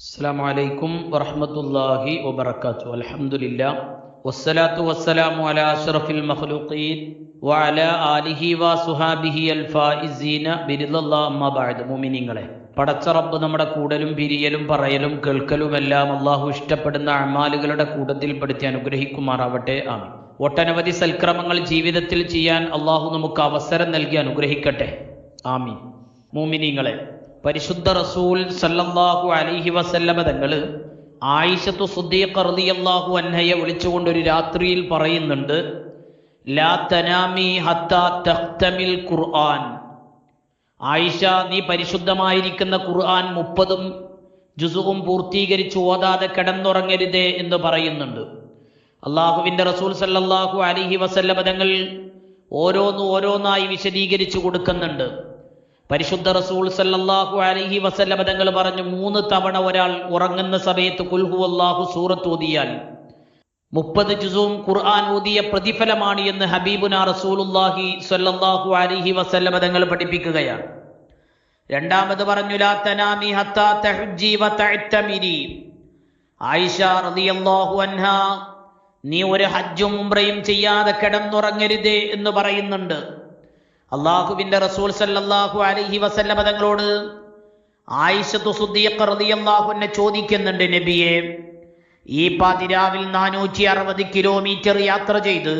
അസ്സാം വലൈക്കും വറഹമത്തല്ലാഹി വബർക്കാത്തു അലഹമുല്ല വസ്സലാത്തു വസ്സലാമു അല അഷ്റഫിൽ മഖ്ലൂഖീൻ വഅല ആലിഹി വസുഹാബിഹി അൽ ഫായിസീന ബിരിദല്ലാ മുഅ്മിനീങ്ങളെ പടച്ച റബ്ബ് നമ്മുടെ കൂടലും പിരിയലും പറയലും കേൾക്കലും എല്ലാം അല്ലാഹു ഇഷ്ടപ്പെടുന്ന അമാലുകളുടെ കൂട്ടത്തിൽപ്പെടുത്തി അനുഗ്രഹിക്കുമാറാവട്ടെ. ആണ് ഒട്ടനവധി സൽക്രമങ്ങൾ ജീവിതത്തിൽ ചെയ്യാൻ അള്ളാഹു നമുക്ക് അവസരം നൽകി അനുഗ്രഹിക്കട്ടെ. ആമീൻ. മുഅ്മിനീങ്ങളെ പരിശുദ്ധ റസൂൽ സല്ലല്ലാഹു അലൈഹി വസല്ലമ തങ്ങൾ ആയിഷത്തു സുദ്ദീഖ് റളിയല്ലാഹു അൻഹയെ വിളിച്ചുകൊണ്ട് ഒരു രാത്രിയിൽ പറയുന്നുണ്ട് ലാ തനാമി ഹത്താ ഖുർആൻ. ആയിഷ നീ പരിശുദ്ധമായിരിക്കുന്ന ഖുർആൻ മുപ്പതും ജുസുവും പൂർത്തീകരിച്ച് ഓതാതെ കിടന്നുറങ്ങരുതേ എന്ന് പറയുന്നുണ്ട്. അള്ളാഹുവിന്റെ റസൂൽ സല്ലല്ലാഹു അലൈഹി വസല്ലമ തങ്ങൾ ഓരോന്ന് ഓരോന്നായി വിശദീകരിച്ചു കൊടുക്കുന്നുണ്ട്. പരിശുദ്ധ റസൂൽ സല്ലാഹു അലഹി വസല്ലമ തങ്ങൾ പറഞ്ഞു മൂന്ന് തവണ ഒരാൾ ഉറങ്ങുന്ന സമയത്ത് കുൽഹു അള്ളാഹു സൂറത്ത് ഓതിയാൽ മുപ്പത് ജുസും ഖുർആൻ ഓതിയ പ്രതിഫലമാണ് എന്ന് ഹബീബുന റസൂലുല്ലാഹി സല്ലാഹു അലഹി വസല്ലമ തങ്ങൾ പഠിപ്പിക്കുകയാണ്. രണ്ടാമത് പറഞ്ഞു ആയിഷ റളിയല്ലാഹു നീ ഒരു ഹജ്ജും ഉംറയും ചെയ്യാതെ കിടന്നുറങ്ങരുതേ എന്ന് പറയുന്നുണ്ട്. അള്ളാഹുവിന്റെ റസൂൽ സല്ലാഹു അലഹി വസല്ല തങ്ങളോട് ആയിഷത്തു സുദ്ദീഖ് റളിയല്ലാഹു അൻഹ ചോദിക്കുന്നുണ്ട് നബിയെ ഈ പാതിരാവിൽ നാനൂറ്റി അറുപത് കിലോമീറ്റർ യാത്ര ചെയ്ത്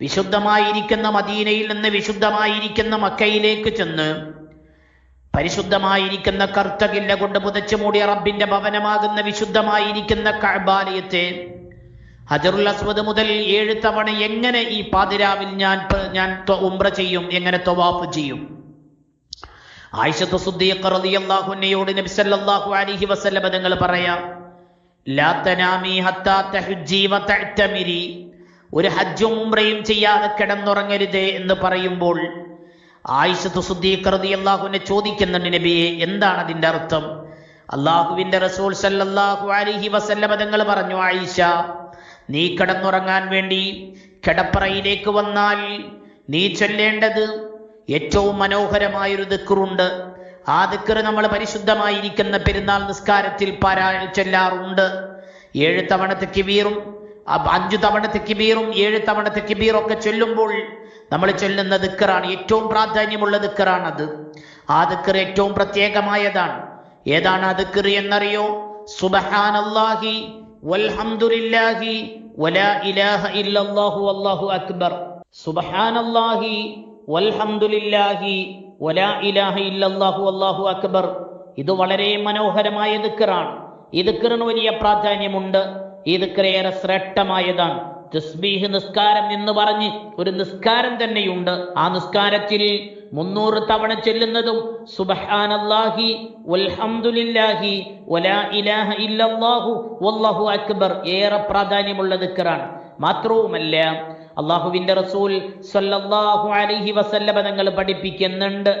വിശുദ്ധമായിരിക്കുന്ന മദീനയിൽ നിന്ന് വിശുദ്ധമായിരിക്കുന്ന മക്കയിലേക്ക് ചെന്ന് പരിശുദ്ധമായിരിക്കുന്ന കർത്തകില്ല കൊണ്ട് പുതച്ചു മൂടിയ റബ്ബിന്റെ ഭവനമാകുന്ന വിശുദ്ധമായിരിക്കുന്ന കഅബാലയത്തെ ഹജറുൽ അസ്വദ് മുതൽ ഏഴ് തവണ എങ്ങനെ ഈ പാതിരാവിൽ ഞാൻ ഞാൻ ഉംറ ചെയ്യും എങ്ങനെ തൊവാഫ് ചെയ്യും? ആയിഷത്ത് സുദ്ദീഖ് റളിയല്ലാഹു അൻഹയോട് നബി സല്ലല്ലാഹു അലൈഹി വസല്ലം തങ്ങൾ പറയാം ലാ തനാമി ഹത്താ തഹജ്ജി വ തഅ്തമിരി. ഒരു ഹജ്ജും ഉംറയും ചെയ്യാതെ കിടന്നുറങ്ങരുത് എന്ന് പറയുമ്പോൾ ആയിഷത്ത് സുദ്ദീഖ് റളിയല്ലാഹു അൻഹ ചോദിക്കുന്നുണ്ട് നബിയെ എന്താണ് അതിന്റെ അർത്ഥം? അള്ളാഹുവിന്റെ റസൂൽ സല്ലല്ലാഹു അലൈഹി വസല്ലം തങ്ങൾ പറഞ്ഞു ആയിഷ നീ കിടന്നുറങ്ങാൻ വേണ്ടി കിടപ്പറയിലേക്ക് വന്നാൽ നീ ചൊല്ലേണ്ടത് ഏറ്റവും മനോഹരമായൊരു ദിക്റുണ്ട്. ആ ദിക്റ് നമ്മൾ പരിശുദ്ധമായിരിക്കുന്ന പെരുന്നാൾ നിസ്കാരത്തിൽ പാരാ ചൊല്ലാറുണ്ട്. ഏഴ് തവണ തെക്കിബീറും അ- അഞ്ചു തവണ തെക്കിബീറും ഏഴ് തവണ ഒക്കെ ചൊല്ലുമ്പോൾ നമ്മൾ ചൊല്ലുന്ന ദിക്കറാണ് ഏറ്റവും പ്രാധാന്യമുള്ള ദിക്കറാണത് ആ ദിക്കർ ഏറ്റവും പ്രത്യേകമായതാണ്. ഏതാണ് ആ ദിക്കർ എന്നറിയോ? സുബഹാനല്ലാഹി വൽഹംദുലില്ലാഹി വലാ ഇലാഹ ഇല്ലല്ലാഹു വല്ലാഹു അക്ബർ. സുബ്ഹാനല്ലാഹി വൽഹംദുലില്ലാഹി വലാ ഇലാഹ ഇല്ലല്ലാഹു വല്ലാഹു അക്ബർ. ഇത് വളരെ മനോഹരമായ ദിക്കറാണ് ഈ ദിക്കറിന് വലിയ പ്രാധാന്യമുണ്ട്. ഈ ദിക്കർ ഏറെ ശ്രേഷ്ഠമായതാണ്. തസ്ബീഹ് നിസ്കാരം എന്ന് പറഞ്ഞ് ഒരു നിസ്കാരം തന്നെയുണ്ട്. ആ നിസ്കാരത്തിൽ മുന്നൂറ് തവണ ചെല്ലുന്നതും സുബഹാനല്ലാഹി വൽഹംദുലില്ലാഹി വലാ ഇലാഹ ഇല്ലല്ലാഹു വല്ലാഹു അക്ബർ ഏറെ പ്രാധാന്യമുള്ള ദിക്കറാണ്. മാത്രവുമല്ല അള്ളാഹുവിന്റെ റസൂൽ സല്ലല്ലാഹു അലൈഹി വസല്ലമ തങ്ങൾ പഠിപ്പിക്കുന്നുണ്ട്.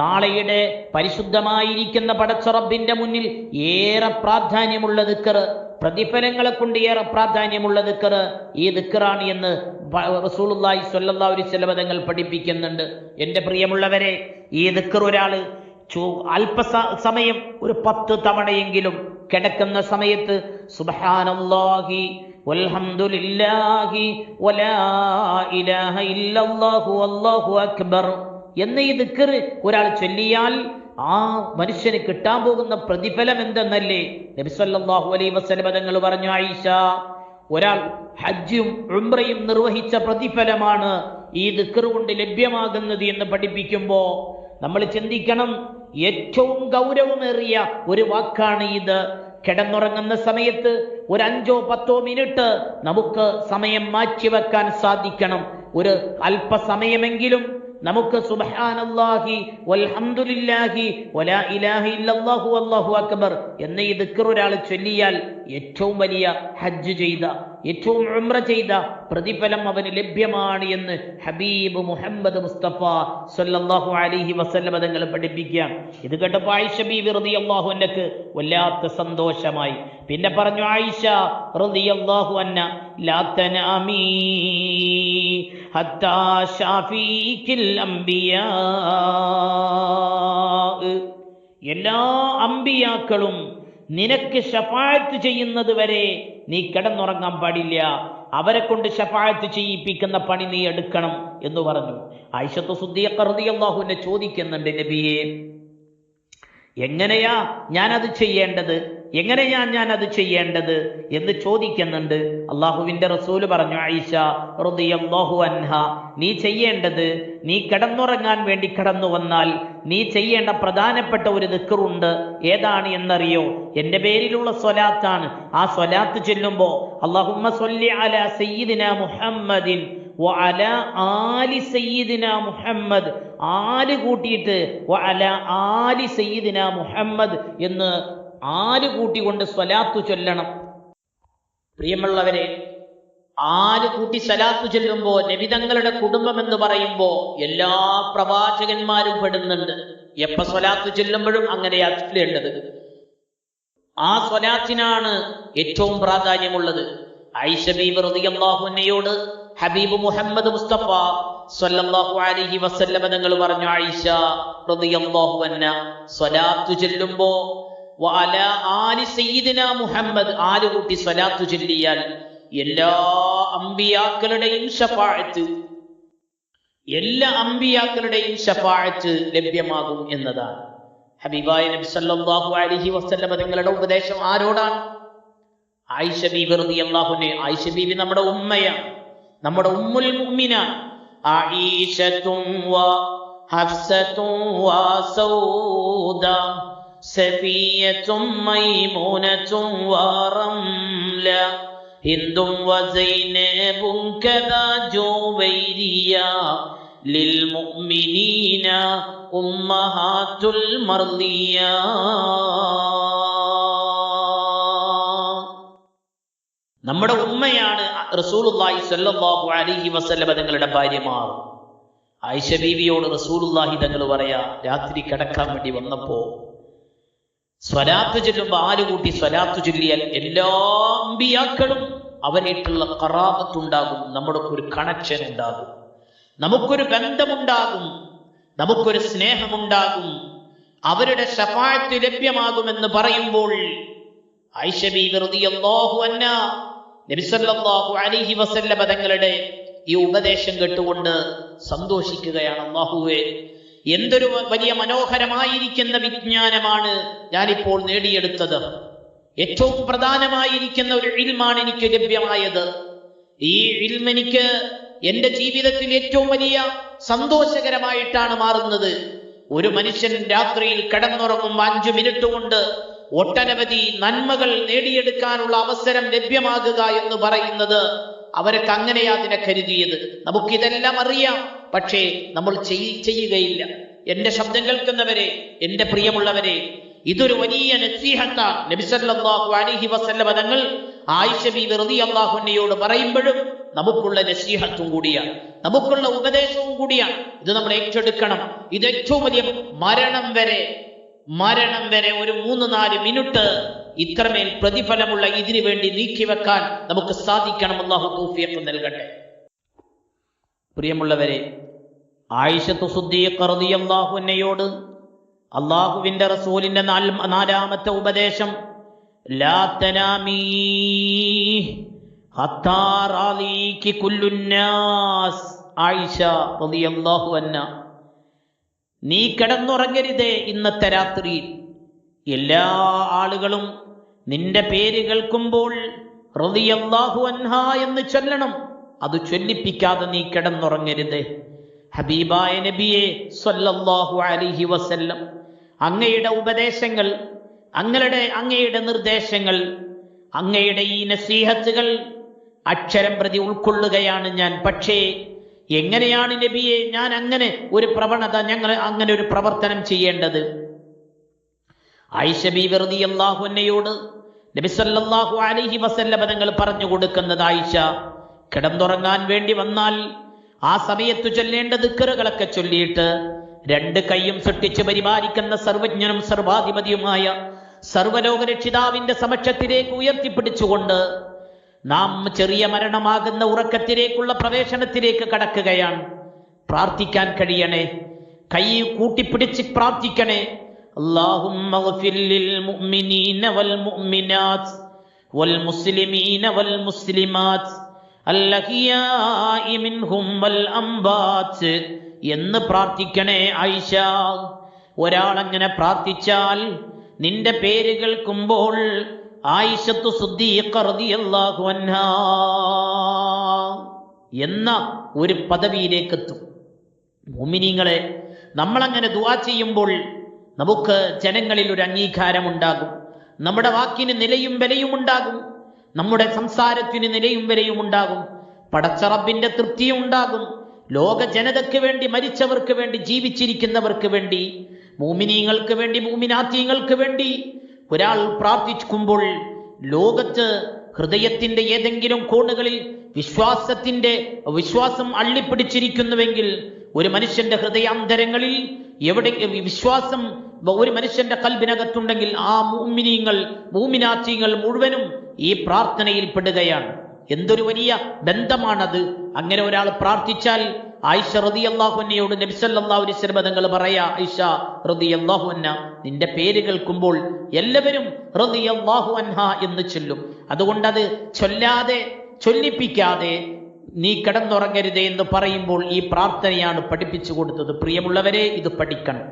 നാളെയുടെ പരിശുദ്ധമായിരിക്കുന്ന പടച്ചറബിന്റെ മുന്നിൽ ഏറെ പ്രാധാന്യമുള്ള ദിക്കറ് പ്രതിഫലങ്ങളെ കൊണ്ട് ഏറെ പ്രാധാന്യമുള്ള ദിക്കർ ഈ ദിക്കറാണ് എന്ന് റസൂലുള്ളാഹി സ്വല്ലല്ലാഹു അലൈഹി വസല്ലം തങ്ങൾ പഠിപ്പിക്കുന്നുണ്ട്. എന്റെ പ്രിയമുള്ളവരെ ഈ ദിക്കർ ഒരാൾ അല്പ സമയം ഒരു പത്ത് തവണയെങ്കിലും കിടക്കുന്ന സമയത്ത് സുബ്ഹാനല്ലാഹി വൽഹംദുലില്ലാഹി വലാ ഇലാഹ ഇല്ലല്ലാഹു വല്ലാഹു അക്ബർ എന്ന ഈ ദിക്കർ ഒരാൾ ചൊല്ലിയാൽ ആ മനുഷ്യന് കിട്ടാൻ പോകുന്ന പ്രതിഫലം എന്തെന്നല്ലേ? നബി അലൈ വസല്ലം തങ്ങൾ പറഞ്ഞു ആയിഷ ഒരാൾ ഹജ്ജും ഉംറയും നിർവഹിച്ച പ്രതിഫലമാണ് ഈ ദിക്കർ കൊണ്ട് ലഭ്യമാകുന്നത് എന്ന് പഠിപ്പിക്കുമ്പോൾ നമ്മൾ ചിന്തിക്കണം. ഏറ്റവും ഗൗരവമേറിയ ഒരു വാക്കാണ് ഇത്. കിടന്നുറങ്ങുന്ന സമയത്ത് ഒരു അഞ്ചോ പത്തോ മിനിറ്റ് നമുക്ക് സമയം മാറ്റിവെക്കാൻ സാധിക്കണം. ഒരു അല്പസമയമെങ്കിലും നമുക്ക് സുബ്ഹാനല്ലാഹി വൽഹംദുലില്ലാഹി വലാ ഇലാഹ ഇല്ലല്ലാഹു അല്ലാഹു അക്ബർ. എന്ന ഈ ദിക്ർ ഒരാൾ ചൊല്ലിയാൽ ഏറ്റവും വലിയ ഹജ്ജ് ചെയ്ത ഏറ്റവും ഉംറ ചെയ്ത പ്രതിഫലം അവന് ലഭ്യമാണ് എന്ന് ഹബീബ് മുഹമ്മദ് മുസ്തഫ സല്ലല്ലാഹു അലൈഹി വസല്ലമ തങ്ങൾ പഠിപ്പിക്കാം ഇത് കേട്ടപ്പോൾ ആയിഷ ബി റളിയല്ലാഹു അൻഹക്ക് വല്ലാത്ത സന്തോഷമായി. പിന്നെ പറഞ്ഞു ആയിഷ റളിയല്ലാഹു അന്ന ലാ തനാമീ ഹത്താ എല്ലാ അമ്പിയാക്കളും നിനക്ക് ഷഫായത്ത് ചെയ്യുന്നത് വരെ നീ കിടന്നുറങ്ങാൻ പാടില്ല. അവരെ കൊണ്ട് ഷഫായത്ത് ചെയ്യിപ്പിക്കുന്ന പണി നീ എടുക്കണം എന്ന് പറഞ്ഞു. ആയിഷത്ത് സുദ്ദീഖറിയാഹുവിനെ ചോദിക്കുന്നുണ്ട് നബിയെ എങ്ങനെയാ ഞാനത് ചെയ്യേണ്ടത്? എങ്ങനെയാ ഞാൻ ഞാൻ അത് ചെയ്യേണ്ടത് എന്ന് ചോദിക്കുന്നുണ്ട്. അള്ളാഹുവിന്റെ റസൂൽ പറഞ്ഞു ആയിഷ റളിയല്ലാഹു അൻഹ നീ ചെയ്യേണ്ടത് നീ കിടന്നുറങ്ങാൻ വേണ്ടി കടന്നു വന്നാൽ നീ ചെയ്യേണ്ട പ്രധാനപ്പെട്ട ഒരു ദിക്കറുണ്ട് ഏതാണ് എന്നറിയോ? എന്റെ പേരിലുള്ള സ്വലാത്താണ്. ആ സ്വലാത്ത് ചെല്ലുമ്പോ അള്ളാഹുമ്മ മുഹമ്മദിൻ ആലി മുഹമ്മദ്. ആൽ കൂട്ടിയിട്ട് ആലി മുഹമ്മദ് എന്ന് ആൽ കൂട്ടിക്കൊണ്ട് സ്വലാത്തു ചൊല്ലണം? പ്രിയമുള്ളവരെ ആര് കൂട്ടി സലാത്തു ചൊല്ലുമ്പോ നബിതങ്ങളുടെ കുടുംബം എന്ന് പറയുമ്പോൾ എല്ലാ പ്രവാചകന്മാരും പെടുന്നുണ്ട്. എപ്പ സ്വലാത്തു ചൊല്ലുമ്പോഴും അങ്ങനെയാ ചൊല്ലേണ്ടത് ആ സ്വലാത്തിനാണ് ഏറ്റവും പ്രാധാന്യമുള്ളത്. ഐഷബീബ് റളിയല്ലാഹുവിനയോട് ഹബീബ് മുഹമ്മദ് മുസ്തഫ സ്വല്ലല്ലാഹു അലൈഹി വസല്ലമ തങ്ങൾ പറഞ്ഞു ആയിഷ റളിയല്ലാഹു അൻഹ സ്വലാത്തു ചൊല്ലുമ്പോ ആലി സയ്യിദിന മുഹമ്മദ് ആൽ സ്വലാത്തു ചൊല്ലിയാൽ എല്ലാ അമ്പിയാക്കളുടെയും ഷഫാഅത്ത് എല്ലാ അമ്പിയാക്കളുടെയും ഷഫാഅത്ത് ലഭ്യമാകും എന്നതാണ്. ഹബീബായ നബി സല്ലല്ലാഹു അലൈഹി വസല്ലമ തങ്ങളുടെ ഉപദേശം ആരോടാണ്? ആയിഷ ബീബി റളിയല്ലാഹുവിനെ ആയിഷ ബീബി നമ്മുടെ ഉമ്മയാണ് നമ്മുടെ ഉമ്മുൽ മുഅ്മിന ആയിഷത്തും വ ഹഫ്സത്തും വ സൗദ സഫിയത്തും മൈമൂനത്തും വ റംല ഹിന്ദും വ സൈനബും കദാ ജുവൈരിയ للمؤمنين أمهات المرضيات നമ്മുടെ ഉമ്മയാണ് റസൂലുള്ളാഹി സ്വല്ലല്ലാഹു അലൈഹി വസല്ലമ തങ്ങളുടെ ഭാര്യമാർ ആയിഷ ബീവിയോട് റസൂലുള്ളാഹി തങ്ങൾ പറയാ രാത്രി കിടക്കാൻ വേണ്ടി വന്നപ്പോ സ്വലാത്ത് ചൊല്ലുമ്പോൾ ആൽ കൂട്ടി സ്വലാത്ത് ചൊല്ലിയാൽ എല്ലാ അമ്പിയാക്കളും അവരായിട്ടുള്ള കറാപത്തുണ്ടാകും നമ്മുടെ ഒരു കണക്ഷൻ ഉണ്ടാകും. നമുക്കൊരു ബന്ധമുണ്ടാകും. നമുക്കൊരു സ്നേഹമുണ്ടാകും. അവരുടെ ശഫാഴത്ത് ലഭ്യമാകുമെന്ന് പറയുമ്പോൾ അലൈഹി വസല്ലമ തങ്ങളുടെ ഈ ഉപദേശം കേട്ടുകൊണ്ട് സന്തോഷിക്കുകയാണ് അള്ളാഹുവെ എന്തൊരു വലിയ മനോഹരമായിരിക്കുന്ന വിജ്ഞാനമാണ് ഞാനിപ്പോൾ നേടിയെടുത്തത്. ഏറ്റവും പ്രധാനമായിരിക്കുന്ന ഒരു ഇൽമാണ് എനിക്ക് ലഭ്യമായത്. ഈ ഇൽം എനിക്ക് എന്റെ ജീവിതത്തിൽ ഏറ്റവും വലിയ സന്തോഷകരമായിട്ടാണ് മാറുന്നത്. ഒരു മനുഷ്യൻ രാത്രിയിൽ കിടന്നുറങ്ങും അഞ്ചു മിനിറ്റ് കൊണ്ട് ഒട്ടനവധി നന്മകൾ നേടിയെടുക്കാനുള്ള അവസരം ലഭ്യമാകുക എന്ന് പറയുന്നത് അവരൊക്കെ അങ്ങനെയാ അതിനെ കരുതിയത് നമുക്കിതെല്ലാം അറിയാം. പക്ഷേ നമ്മൾ ചെയ്- ചെയ്യുകയില്ല. എന്റെ ശബ്ദം കേൾക്കുന്നവരെ എന്റെ പ്രിയമുള്ളവരെ ഇതൊരു വലിയ നസീഹത്താണ് നബിസല്ലാഹു അലിഹി വസല്ലമ തങ്ങൾ ആയിഷ ബി വെറുതി അള്ളാഹുനയോട് പറയുമ്പോഴും നമുക്കുള്ള നസീഹത്തും കൂടിയാണ്. നമുക്കുള്ള ഉപദേശവും കൂടിയാണ്. ഇത് നമ്മൾ ഏറ്റെടുക്കണം. ഇത് ഏറ്റവും വലിയ മരണം വരെ മരണം വരെ ഒരു മൂന്ന് നാല് മിനിറ്റ് ഇത്രമേൽ പ്രതിഫലമുള്ള ഇതിനു വേണ്ടി നീക്കിവെക്കാൻ നമുക്ക് സാധിക്കണം. അള്ളാഹു തൂഫിയത്ത് നൽകട്ടെ. പ്രിയമുള്ളവരെ ആയിഷത്തു സുദ്ദീഖ് റളിയല്ലാഹു അൻഹയോട് അള്ളാഹുവിന്റെ റസൂലിന്റെ നാല് നാലാമത്തെ ഉപദേശം ലാ തനാമീ നീ കിടന്നുറങ്ങരുതേ ഇന്നത്തെ രാത്രിയിൽ. എല്ലാ ആളുകളും നിന്റെ പേര് കേൾക്കുമ്പോൾ റളിയല്ലാഹു അൻഹ എന്ന് ചൊല്ലണം. അത് ചൊല്ലിപ്പിക്കാതെ നീ കിടന്നുറങ്ങരുത്. ഹബീബായ നബിയെ സ്വല്ലല്ലാഹു അലിഹി വസല്ലം അങ്ങയുടെ ഉപദേശങ്ങൾ അങ്ങളുടെ അങ്ങയുടെ നിർദ്ദേശങ്ങൾ അങ്ങയുടെ ഈ നസീഹത്തുകൾ അക്ഷരം പ്രതി ഉൾക്കൊള്ളുകയാണ് ഞാൻ. പക്ഷേ എങ്ങനെയാണ് നബിയെ ഞാൻ അങ്ങനെ ഒരു പ്രവണത ഞങ്ങൾ അങ്ങനെ ഒരു പ്രവർത്തനം ചെയ്യേണ്ടത്? ആയിഷ വെറുതി അള്ളാഹുന്നയോട് നബിസല്ലാഹു അലൈഹി വസല്ലമ തങ്ങൾ പറഞ്ഞു കൊടുക്കുന്നത് ആയിഷ കിടന്നുറങ്ങാൻ വേണ്ടി വന്നാൽ ആ സമയത്ത് ചൊല്ലേണ്ട ദിക്കറുകളൊക്കെ ചൊല്ലിയിട്ട് രണ്ട് കൈയും സൃഷ്ടിച്ച് പരിപാലിക്കുന്ന സർവജ്ഞനും സർവാധിപതിയുമായ സർവലോകരക്ഷിതാവിന്റെ സമക്ഷത്തിലേക്ക് ഉയർത്തിപ്പിടിച്ചുകൊണ്ട് നാം ചെറിയ മരണമാകുന്ന ഉറക്കത്തിലേക്കുള്ള പ്രവേശനത്തിലേക്ക് കടക്കുകയാണ്. പ്രാർത്ഥിക്കാൻ കഴിയണേ കൈ കൂട്ടിപ്പിടിച്ച് പ്രാർത്ഥിക്കണേ اللهم اغفر للمؤمنين والمؤمنات والمسلمين والمسلمات الأحياء منهم والأموات എന്ന് പ്രാർത്ഥിക്കണേ ആയിഷ ഒരാൾ അങ്ങനെ പ്രാർത്ഥിച്ചാൽ നിന്റെ പേര് കേൾക്കുമ്പോൾ ആയിഷത്തു സുദ്ദീഖ റളിയല്ലാഹു അൻഹാ എന്ന ഒരു പദവിയിലേക്ക് എത്തും മുമിനിങ്ങളെ നമ്മളങ്ങനെ ദുആ ചെയ്യുമ്പോൾ നമുക്ക് ജനങ്ങളിൽ ഒരു അംഗീകാരമുണ്ടാകും. നമ്മുടെ വാക്കിന് നിലയും വിലയും ഉണ്ടാകും. നമ്മുടെ സംസാരത്തിന് നിലയും വിലയും ഉണ്ടാകും. പടച്ചറബിന്റെ തൃപ്തിയും ഉണ്ടാകും. ലോക ജനതയ്ക്ക് വേണ്ടി മരിച്ചവർക്ക് വേണ്ടി ജീവിച്ചിരിക്കുന്നവർക്ക് വേണ്ടി മൂമിനീങ്ങൾക്ക് വേണ്ടി മൂമിനാത്യങ്ങൾക്ക് വേണ്ടി ഒരാൾ പ്രാർത്ഥിക്കുമ്പോൾ ലോകത്ത് ഹൃദയത്തിന്റെ ഏതെങ്കിലും കോണുകളിൽ വിശ്വാസത്തിന്റെ വിശ്വാസം അള്ളിപ്പിടിച്ചിരിക്കുന്നുവെങ്കിൽ ഒരു മനുഷ്യന്റെ ഹൃദയാന്തരങ്ങളിൽ എവിടെ വിശ്വാസം ഒരു മനുഷ്യന്റെ കൽബിനകത്തുണ്ടെങ്കിൽ ആ മൂമിനീങ്ങൾ മൂമിനാത്യങ്ങൾ മുഴുവനും ഈ പ്രാർത്ഥനയിൽ പെടുകയാണ്. എന്തൊരു വലിയ ബന്ധമാണത്. അങ്ങനെ ഒരാൾ പ്രാർത്ഥിച്ചാൽ ആയിഷ റതി അള്ളാഹുന്നയോട് നബിസല്ലാഹു അലൈഹി തങ്ങൾ പറയാ ഐഷ റതി അള്ളാഹുന്ന നിന്റെ പേര് കേൾക്കുമ്പോൾ എല്ലാവരും റതി അള്ളാഹു അൻഹ എന്ന് ചൊല്ലും. അതുകൊണ്ട് അത് ചൊല്ലാതെ ചൊല്ലിപ്പിക്കാതെ നീ കിടന്നുറങ്ങരുത് എന്ന് പറയുമ്പോൾ ഈ പ്രാർത്ഥനയാണ് പഠിപ്പിച്ചു കൊടുത്തത്. പ്രിയമുള്ളവരെ ഇത് പഠിക്കണം.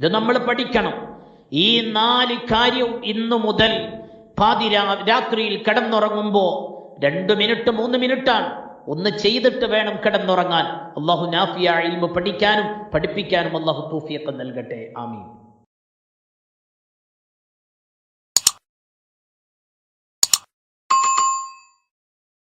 ഇത് നമ്മൾ പഠിക്കണം. ഈ നാല് കാര്യം ഇന്നു മുതൽ പാതിരാ രാത്രിയിൽ കിടന്നുറങ്ങുമ്പോൾ രണ്ട് മിനിറ്റ് മൂന്ന് മിനിറ്റാണ്. ഒന്ന് ചെയ്തിട്ട് വേണം കിടന്നുറങ്ങാൻ. അള്ളാഹു നാഫിയ ഇൽമ പഠിക്കാനും പഠിപ്പിക്കാനും അള്ളാഹു തൂഫിയൊക്കെ നൽകട്ടെ. ആമീൻ.